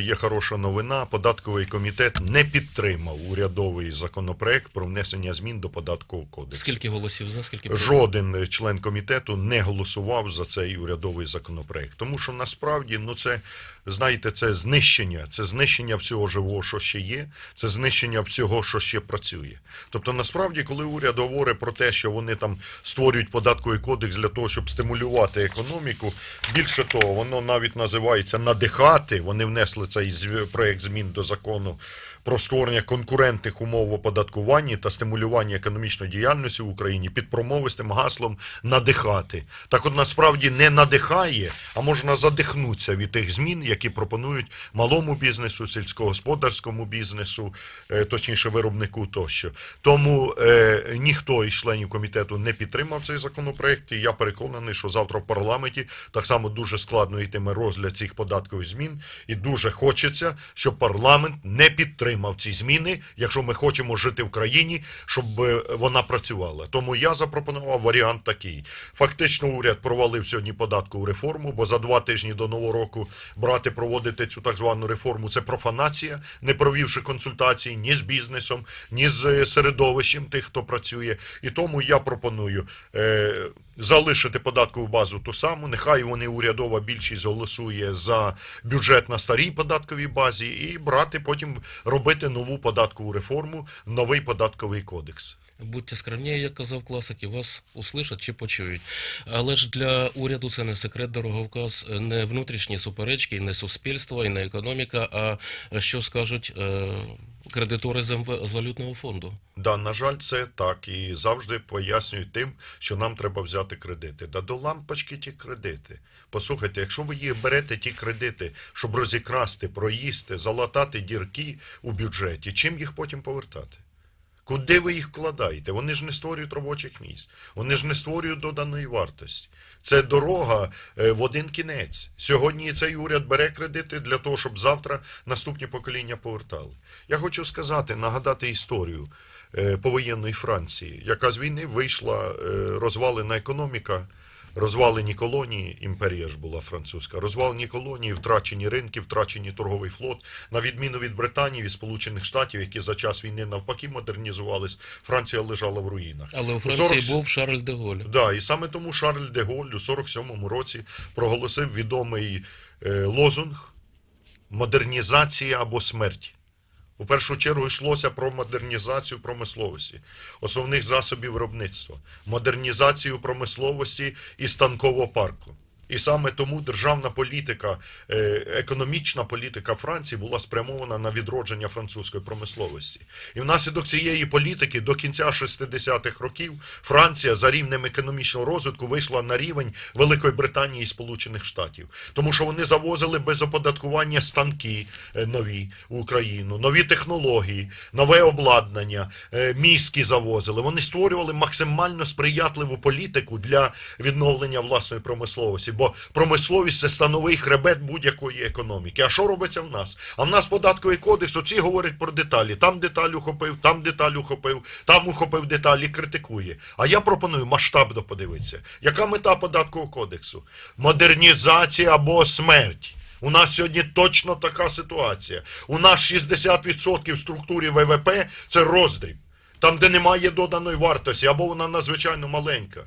Є хороша новина. Податковий комітет не підтримав урядовий законопроект про внесення змін до податкового кодексу. Скільки голосів за, скільки проти? Жоден член комітету не голосував за цей урядовий законопроект, тому що насправді ну це знаєте, це знищення, це знищення всього живого, що ще є, це знищення всього, що ще працює. Тобто, насправді, коли уряд говорить про те, що вони там створюють податковий кодекс для того, щоб стимулювати економіку, більше того, воно навіть називається надихати. Вони внесли цей проект змін до закону про створення конкурентних умов в оподаткуванні та стимулювання економічної діяльності в Україні під промовистим гаслом надихати. Так от насправді не надихає, а можна задихнутися від тих змін, які пропонують малому бізнесу, сільськогосподарському бізнесу, е, точніше виробнику тощо. Тому е, ніхто із членів комітету не підтримав цей законопроект. І я переконаний, що завтра в парламенті так само дуже складно йтиме розгляд цих податкових змін, і дуже хочеться, щоб парламент не підтримав ці зміни, якщо ми хочемо жити в країні, щоб е, вона працювала. Тому я запропонував варіант такий: фактично, уряд провалив сьогодні податкову реформу, бо за два тижні до нового року брати проводити цю так звану реформу це профанація, не провівши консультацій ні з бізнесом, ні з е, середовищем тих, хто працює. І тому я пропоную. Залишити податкову базу ту саму, нехай вони урядова більшість голосує за бюджет на старій податковій базі, і брати потім робити нову податкову реформу, новий податковий кодекс. Будьте скромні, як казав класик, і вас услышать чи почують. Але ж для уряду це не секрет, дороговказ, не внутрішні суперечки, не суспільство, і не економіка, а що скажуть е, кредитори з, валютного фонду. Да, на жаль, це так. І завжди пояснюють тим, що нам треба взяти кредити. Да до лампочки ті кредити. Послухайте, якщо ви їх берете ті кредити, щоб розікрасти, проїсти, залатати дірки у бюджеті, чим їх потім повертати? Куди ви їх вкладаєте? Вони ж не створюють робочих місць, вони ж не створюють доданої вартості. Це дорога е, в один кінець. Сьогодні цей уряд бере кредити для того, щоб завтра наступні покоління повертали. Я хочу сказати, нагадати історію е, повоєнної Франції, яка з війни вийшла е, розвалена економіка. Розвалені колонії, імперія ж була французька, розвалені колонії, втрачені ринки, втрачені торговий флот. На відміну від Британії, від Сполучених Штатів, які за час війни навпаки модернізувались, Франція лежала в руїнах. Але у У Франції 40 був Шарль де Голь. Да, і саме тому Шарль де Голь у 47-му році проголосив відомий е, лозунг модернізація або смерть. У першу чергу йшлося про модернізацію промисловості, основних засобів виробництва, модернізацію промисловості і станкового парку. І саме тому державна політика, е, економічна політика Франції була спрямована на відродження французької промисловості. І внаслідок цієї політики до кінця 60-х років Франція за рівнем економічного розвитку вийшла на рівень Великої Британії і Сполучених Штатів, тому що вони завозили без оподаткування станки е, нові в Україну, нові технології, нове обладнання, е, мізки завозили. Вони створювали максимально сприятливу політику для відновлення власної промисловості, бо промисловість це становий хребет будь-якої економіки. А що робиться в нас? А в нас податковий кодекс, оці говорять про деталі. Там деталь ухопив, там деталь ухопив, там ухопив деталі, критикує. А я пропоную масштабно подивитися. Яка мета податкового кодексу? Модернізація або смерть. У нас сьогодні точно така ситуація. У нас 60% в структурі ВВП це роздріб. Там, де немає доданої вартості, або вона надзвичайно маленька.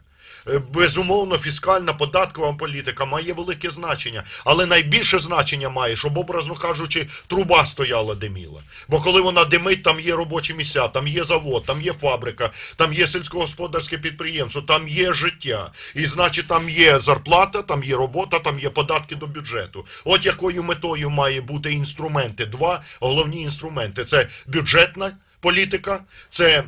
Е, Безумовно, фіскальна податкова політика має велике значення, але найбільше значення має, щоб, образно кажучи, труба стояла диміла. Бо коли вона димить, там є робочі місця, там є завод, там є фабрика, там є сільськогосподарське підприємство, там є життя. І значить, там є зарплата, там є робота, там є податки до бюджету. От якою метою має бути інструменти. Два головні інструменти: це бюджетна політика, це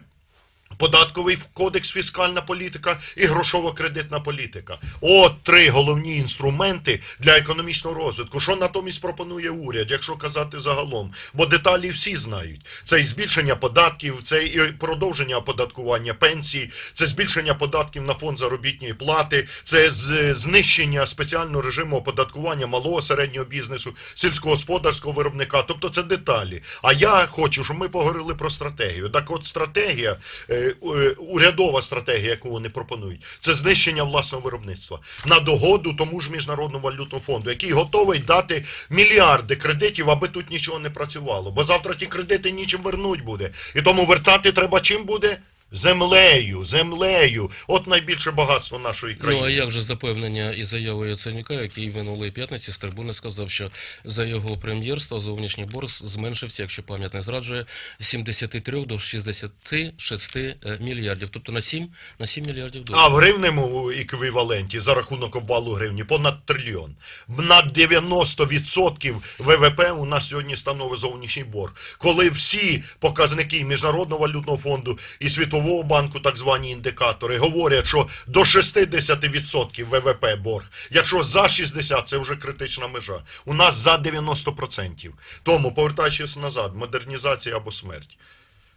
Податковий кодекс, фіскальна політика і грошово-кредитна політика. От три головні інструменти для економічного розвитку. Що натомість пропонує уряд, якщо казати загалом? Бо деталі всі знають. Це і збільшення податків, це і продовження оподаткування пенсій, це збільшення податків на фонд заробітної плати, це знищення спеціального режиму оподаткування малого середнього бізнесу, сільськогосподарського виробника. Тобто це деталі. А я хочу, щоб ми поговорили про стратегію. Так от стратегія. Е, урядова стратегія, яку вони пропонують, це знищення власного виробництва на догоду тому ж міжнародному валютному фонду, який готовий дати мільярди кредитів, аби тут нічого не працювало. Бо завтра ті кредити нічим вернуть буде. І тому вертати треба чим буде? Землею, землею. От найбільше багатство нашої країни. Ну а як же запевнення і заяви Яценюка, який минулої п'ятниці з трибуни сказав, що за його прем'єрства зовнішній борг зменшився, якщо пам'ять не зраджує, з 73 до 66 е, мільярдів, тобто на 7, на 7 мільярдів доларів. А в гривневому еквіваленті за рахунок обвалу гривні понад трильйон. Над 90% ВВП у нас сьогодні становить зовнішній борг. Коли всі показники Міжнародного валютного фонду і Світового банку, так звані індикатори, говорять, що до 60% ВВП борг. Якщо за 60% це вже критична межа. У нас за 90%. Тому, повертаючись назад, модернізація або смерть.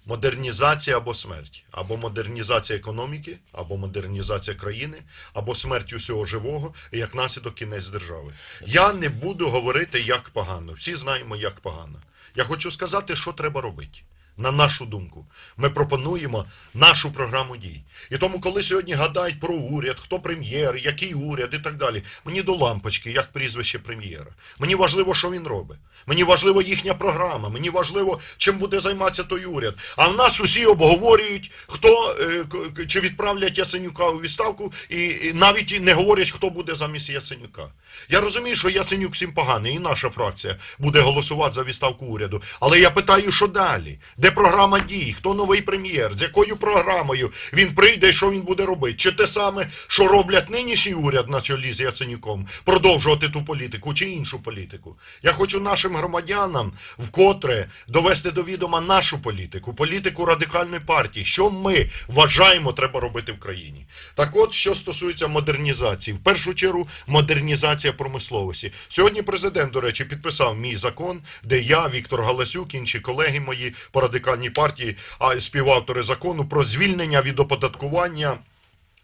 Модернізація або смерть, або модернізація економіки, або модернізація країни, або смерть усього живого, і як наслідок кінець держави. Я не буду говорити, як погано. Всі знаємо, як погано. Я хочу сказати, що треба робити. На нашу думку, ми пропонуємо нашу програму дій. І тому, коли сьогодні гадають про уряд, хто прем'єр, який уряд і так далі, мені до лампочки, як прізвище прем'єра. Мені важливо, що він робить. Мені важливо їхня програма. Мені важливо, чим буде займатися той уряд. А в нас усі обговорюють, хто е, чи відправлять Яценюка у відставку, і навіть не говорять, хто буде замість Яценюка. Я розумію, що Яценюк всім поганий, і наша фракція буде голосувати за відставку уряду. Але я питаю, що далі? Де програма дій? Хто новий прем'єр? З якою програмою він прийде і що він буде робити? Чи те саме, що роблять нинішній уряд на чолі з Яценюком, продовжувати ту політику чи іншу політику? Я хочу нашим громадянам вкотре довести до відома нашу політику, політику радикальної партії, що ми вважаємо треба робити в країні. Так от, що стосується модернізації, в першу чергу модернізація промисловості. Сьогодні президент, до речі, підписав мій закон, де я, Віктор Галасюк, інші колеги мої по радикальній партії, а співавтори закону про звільнення від оподаткування.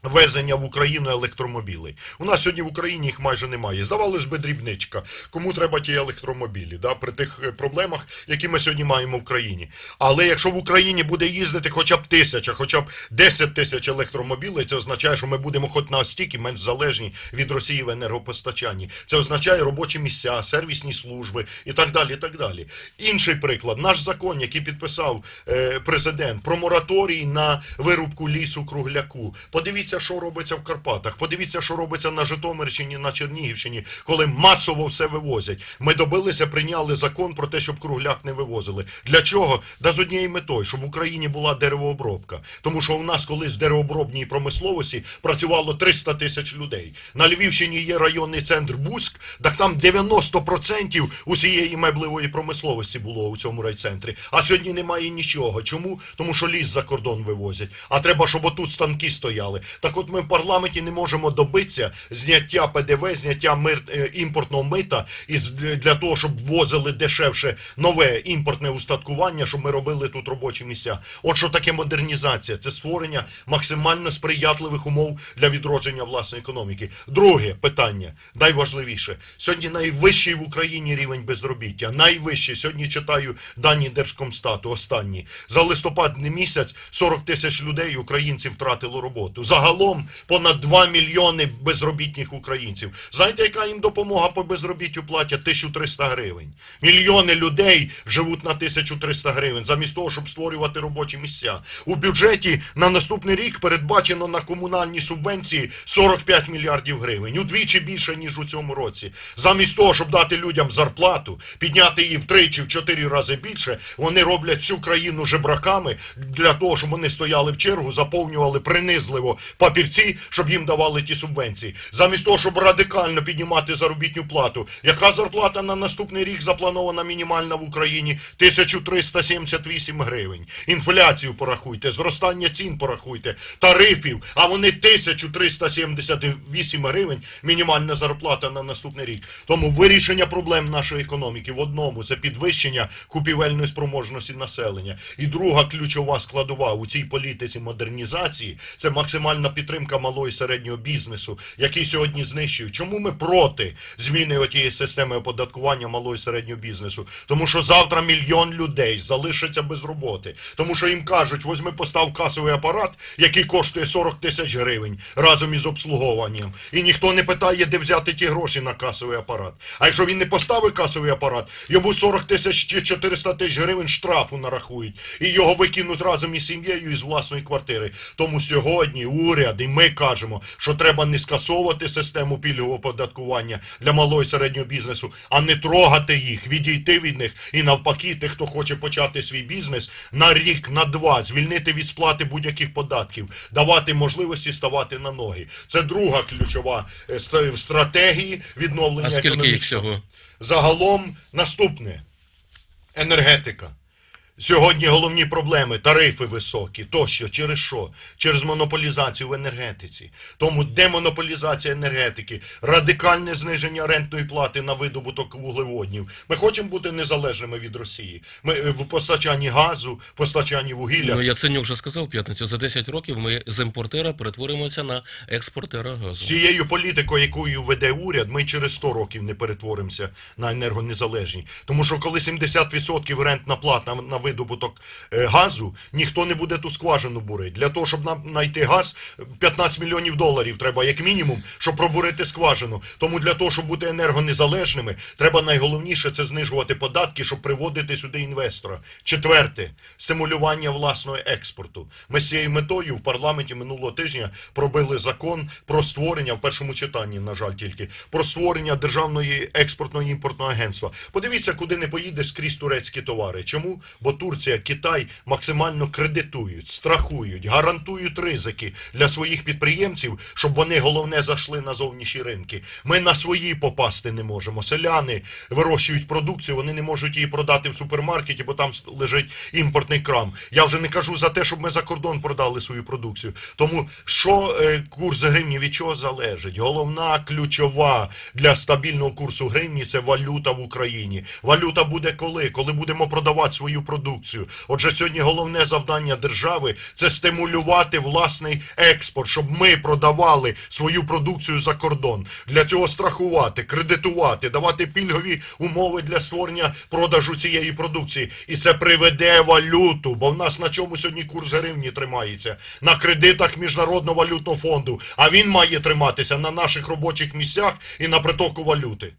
Везення в Україну електромобілей. У нас сьогодні в Україні їх майже немає. Здавалось би, дрібничка. Кому треба ті електромобілі, да, при тих е, проблемах, які ми сьогодні маємо в країні. Але якщо в Україні буде їздити хоча б тисяча, хоча б 10 тисяч електромобілей, це означає, що ми будемо хоч на стільки менш залежні від Росії в енергопостачанні. Це означає робочі місця, сервісні служби і так далі. і так далі. Інший приклад, наш закон, який підписав е, президент про мораторій на вирубку лісу кругляку. Подивіться, що робиться в Карпатах. Подивіться, що робиться на Житомирщині, на Чернігівщині, коли масово все вивозять. Ми добилися, прийняли закон про те, щоб кругляк не вивозили. Для чого? Да з однією метою, щоб в Україні була деревообробка. Тому що у нас колись в деревообробній промисловості працювало 300 тисяч людей. На Львівщині є районний центр Буськ, так там 90% усієї меблевої промисловості було у цьому райцентрі. А сьогодні немає нічого. Чому? Тому що ліс за кордон вивозять. А треба, щоб отут станки стояли. Так от ми в парламенті не можемо добитися зняття ПДВ, зняття мир, е, імпортного мита із для того, щоб ввозили дешевше нове імпортне устаткування, щоб ми робили тут робочі місця. От що таке модернізація? Це створення максимально сприятливих умов для відродження власної економіки. Друге питання, найважливіше. Сьогодні найвищий в Україні рівень безробіття. Найвищий. Сьогодні читаю дані Держкомстату останні. За листопад місяць 40 тисяч людей, українців, втратило роботу. Загалом понад 2 мільйони безробітних українців. Знаєте, яка їм допомога по безробіттю платять? 1300 гривень. Мільйони людей живуть на 1300 гривень, замість того, щоб створювати робочі місця. У бюджеті на наступний рік передбачено на комунальні субвенції 45 мільярдів гривень. Удвічі більше, ніж у цьому році. Замість того, щоб дати людям зарплату, підняти її втричі, в чотири рази більше, вони роблять всю країну жебраками для того, щоб вони стояли в чергу, заповнювали принизливо папірці, щоб їм давали ті субвенції. Замість того, щоб радикально піднімати заробітну плату. Яка зарплата на наступний рік запланована мінімальна в Україні? 1378 гривень. Інфляцію порахуйте, зростання цін порахуйте, тарифів, а вони 1378 гривень мінімальна зарплата на наступний рік. Тому вирішення проблем нашої економіки в одному це підвищення купівельної спроможності населення. І друга ключова складова у цій політиці модернізації це максимальна підтримка малого і середнього бізнесу, який сьогодні знищують. Чому ми проти зміни отієї системи оподаткування малого і середнього бізнесу? Тому що завтра мільйон людей залишиться без роботи. Тому що їм кажуть, возьми постав касовий апарат, який коштує 40 тисяч гривень разом із обслуговуванням. І ніхто не питає, де взяти ті гроші на касовий апарат. А якщо він не поставить касовий апарат, йому 40 тисяч чи 400 тисяч гривень штрафу нарахують. І його викинуть разом із сім'єю із власної квартири. Тому сьогодні уряд і ми кажемо, що треба не скасовувати систему пільгового оподаткування для малого і середнього бізнесу, а не трогати їх, відійти від них і навпаки, тих, хто хоче почати свій бізнес на рік, на два, звільнити від сплати будь-яких податків, давати можливості ставати на ноги. Це друга ключова е, ст- стратегії відновлення А скільки їх всього? Загалом наступне енергетика. Сьогодні головні проблеми тарифи високі, тощо через що? Через монополізацію в енергетиці. Тому демонополізація енергетики, радикальне зниження рентної плати на видобуток вуглеводнів. Ми хочемо бути незалежними від Росії. Ми е, в постачанні газу, постачанні вугілля. Ну, Яценюк вже сказав п'ятницю, за 10 років ми з імпортера перетворимося на експортера газу. З цією політикою, якою веде уряд, ми через 100 років не перетворимося на енергонезалежні. Тому що коли 70% рентна плата на, на видобуток е, газу, ніхто не буде ту скважину бурити. Для того, щоб нам знайти газ, 15 мільйонів доларів треба, як мінімум, щоб пробурити скважину. Тому для того, щоб бути енергонезалежними, треба найголовніше це знижувати податки, щоб приводити сюди інвестора. Четверте стимулювання власного експорту. Ми з цією метою в парламенті минулого тижня пробили закон про створення в першому читанні, на жаль, тільки про створення державної експортного імпортного агентства. Подивіться, куди не поїдеш скрізь турецькі товари. Чому? Бо Турція, Китай максимально кредитують, страхують, гарантують ризики для своїх підприємців, щоб вони головне зайшли на зовнішні ринки. Ми на свої попасти не можемо. Селяни вирощують продукцію, вони не можуть її продати в супермаркеті, бо там лежить імпортний крам. Я вже не кажу за те, щоб ми за кордон продали свою продукцію. Тому що е, курс гривні від чого залежить? Головна ключова для стабільного курсу гривні це валюта в Україні. Валюта буде коли? Коли будемо продавати свою продукцію. Отже, сьогодні головне завдання держави це стимулювати власний експорт, щоб ми продавали свою продукцію за кордон. Для цього страхувати, кредитувати, давати пільгові умови для створення продажу цієї продукції. І це приведе валюту, бо в нас на чому сьогодні курс гривні тримається? На кредитах Міжнародного валютного фонду. А він має триматися на наших робочих місцях і на притоку валюти.